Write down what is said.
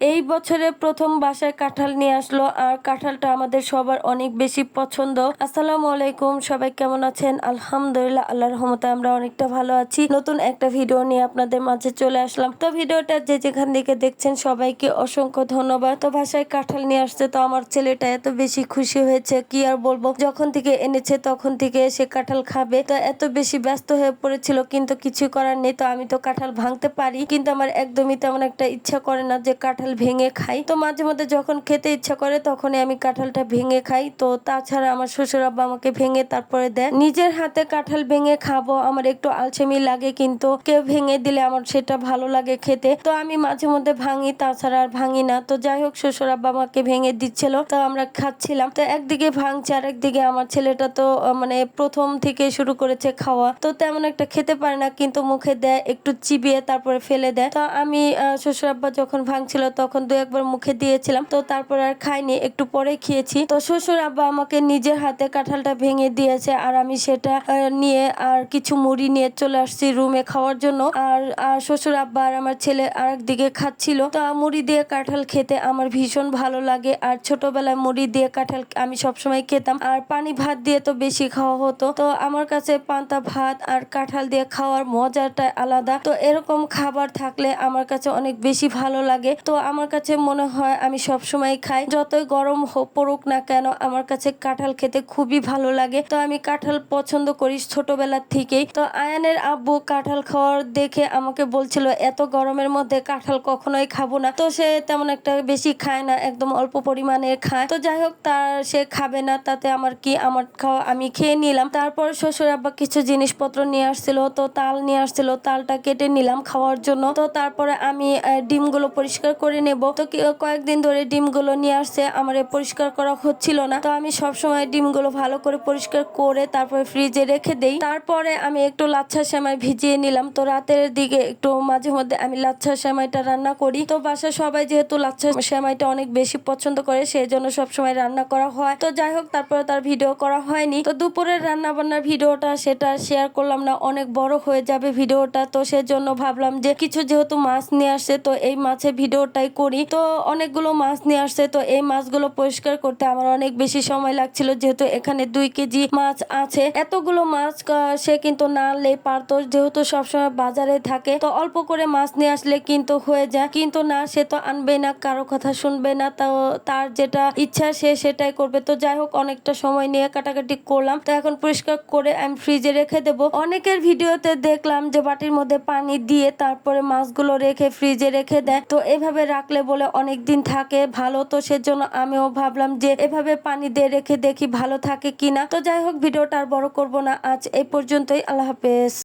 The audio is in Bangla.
E এই বছরে প্রথম বাসায় কাঁঠাল নিয়ে আসলো, আর কাঁঠালটা আমাদের সবার অনেক বেশি পছন্দ। আসসালামু আলাইকুম, সবাই কেমন আছেন? আলহামদুলিল্লাহ, আল্লাহর রহমতে আমরা অনেকটা ভালো আছি। নতুন একটা ভিডিও নিয়ে আপনাদের মাঝে চলে আসলাম। তো ভিডিওটা যে যেখান থেকে দেখছেন, সবাইকে অসংখ্য ধন্যবাদ। তো বাসায় কাঁঠাল নিয়ে আসছে তো আমার ছেলেটা এত বেশি খুশি হয়েছে, কি আর বলব? যখন থেকে এনেছে, তখন থেকে সে কাঁঠাল খাবে। তো এত বেশি ব্যস্ত হয়ে পড়েছিল, কিন্তু কিছু করার নেই। তো আমি তো কাঁঠাল ভাঙতে পারি, কিন্তু আমার একদমই তেমন একটা ইচ্ছা করে না যে কাঁঠাল ভেঙে খাই। তো মাঝে মধ্যে যখন খেতে ইচ্ছা করে তখনই আমি কাঁঠালটা ভেঙে খাই। তো তাছাড়া আমার শ্বশুর আব্বা আমাকে ভেঙে তারপরে দেয় নিজের হাতে কাঁঠাল ভেঙে খাব, আমার একটু আলসেমি লাগে কিন্তু কেউ ভেঙে দিলে আমার সেটা ভালো লাগে খেতে। তো আমি মাঝে মধ্যে ভাঙি, তাছাড়া আর ভাঙি না। তো যাই হোক, শ্বশুর আব্বা আমাকে ভেঙে দিচ্ছিল, তো আমরা খাচ্ছিলাম। তো একদিকে ভাঙছে আর একদিকে আমার ছেলেটা তো মানে প্রথম থেকে শুরু করেছে খাওয়া। তো তেমন একটা খেতে পারে না, কিন্তু মুখে দেয়, একটু চিবিয়ে তারপরে ফেলে দেয়। তো আমি শ্বশুর আব্বা যখন ভাঙছিল তখন দু একবার মুখে দিয়েছিলাম। তো তারপর আর খাইনি, একটু পরে খেয়েছি। তো শ্বশুর আব্বা আমাকে নিজের হাতে কাঁঠালটা ভেঙে দিয়েছে আর আমি সেটা নিয়ে আর কিছু মুড়ি নিয়ে চলে আসছি রুমে খাওয়ার জন্য। আর আর শ্বশুর আব্বা আর আমার ছেলে আর একদিকে খাচ্ছিল। তো মুড়ি দিয়ে কাঁঠাল খেতে আমার ভীষণ ভালো লাগে। আর ছোটবেলায় মুড়ি দিয়ে কাঁঠাল আমি সবসময় খেতাম। আর পানি ভাত দিয়ে তো বেশি খাওয়া হতো। তো আমার কাছে পান্তা ভাত আর কাঁঠাল দিয়ে খাওয়ার মজাটা আলাদা। তো এরকম খাবার থাকলে আমার কাছে অনেক বেশি ভালো লাগে। তো আমার কাছে মনে হয় আমি সব সময় খাই। যতই গরম পড়ুক না কেন, আমার কাছে কাঁঠাল খেতে খুবই ভালো লাগে। তো আমি কাঁঠাল পছন্দ করি ছোটবেলার থেকেই। তো আয়ানের আব্বু কাঁঠাল খাওয়ার দেখে আমাকে বলছিল, এত গরমের মধ্যে কাঁঠাল কখনোই খাব না। তো সে তেমন একটা বেশি খায় না, একদম অল্প পরিমাণে খায়। তো যাই হোক, তার সে খাবে না, তাতে আমার কি, আমার খাওয়া আমি খেয়ে নিলাম। তারপর শ্বশুর আব্বা কিছু জিনিসপত্র নিয়ে আসছিল, তো তাল নিয়ে আসছিল, তালটা কেটে নিলাম খাওয়ার জন্য। তো তারপরে আমি ডিমগুলো পরিষ্কার করে নেব। তো কি- কয়েকদিন ধরে ডিমগুলো নিয়ে আসছে, আমার পরিষ্কার করা হচ্ছিল না। তো আমি সব সময় ডিমগুলো ভালো করে পরিষ্কার করে তারপরে ফ্রিজে রেখে দেই। তারপরে আমি একটু লাচ্ছা সেমাই ভিজিয়ে নিলাম। তো রাতের দিকে একটু মাঝে মধ্যে আমি লাচ্ছা সেমাইটা রান্না করি। তো বাসা সবাই যেহেতু লাচ্ছা সেমাইটা অনেক বেশি পছন্দ করে সেই জন্য সবসময় রান্না করা হয়। তো যাই হোক, তারপরে তার ভিডিও করা হয়নি। তো দুপুরের রান্না বান্নার ভিডিওটা সেটা শেয়ার করলাম না, অনেক বড় হয়ে যাবে ভিডিওটা। তো সেজন্য ভাবলাম যে কিছু যেহেতু মাছ নিয়ে আসছে, তো এই মাছের ভিডিওটাই করি। তো অনেকগুলো মাছ নিয়ে আসছে। তো এই মাছগুলো পরিষ্কার করতে আমার অনেক বেশি সময় লাগছিল, যেহেতু এখানে দুই কেজি মাছ আছে। এতগুলো মাছ সে কিন্তু না আনলেই পারতো, যেহেতু সবসময় বাজারে থাকে। তো অল্প করে মাছ নিয়ে আসলে কিন্তু হয়ে যায়। কিন্তু না, সে তো আনবে না, কারও কথা শুনবে না। তো তার যেটা ইচ্ছা, সে সেটাই করবে। তো যাই হোক, অনেকটা সময় নিয়ে কাটাকাটি করলাম। তো এখন পরিষ্কার করে আমি ফ্রিজে রেখে দেবো। অনেকের ভিডিওতে দেখলাম যে বাটির মধ্যে পানি দিয়ে তারপরে মাছগুলো রেখে ফ্রিজে রেখে দেয়। তো এভাবে রাখলে বলে অনেক দিন থাকে, ভালো তো সেজন্য আমিও ভাবলাম যে এভাবে পানি দিয়ে রেখে দেখি ভালো থাকে কিনা। তো যাই হোক, ভিডিওটা আর বড় করব না। আজ এই পর্যন্তই, আল্লাহ হাফেজ।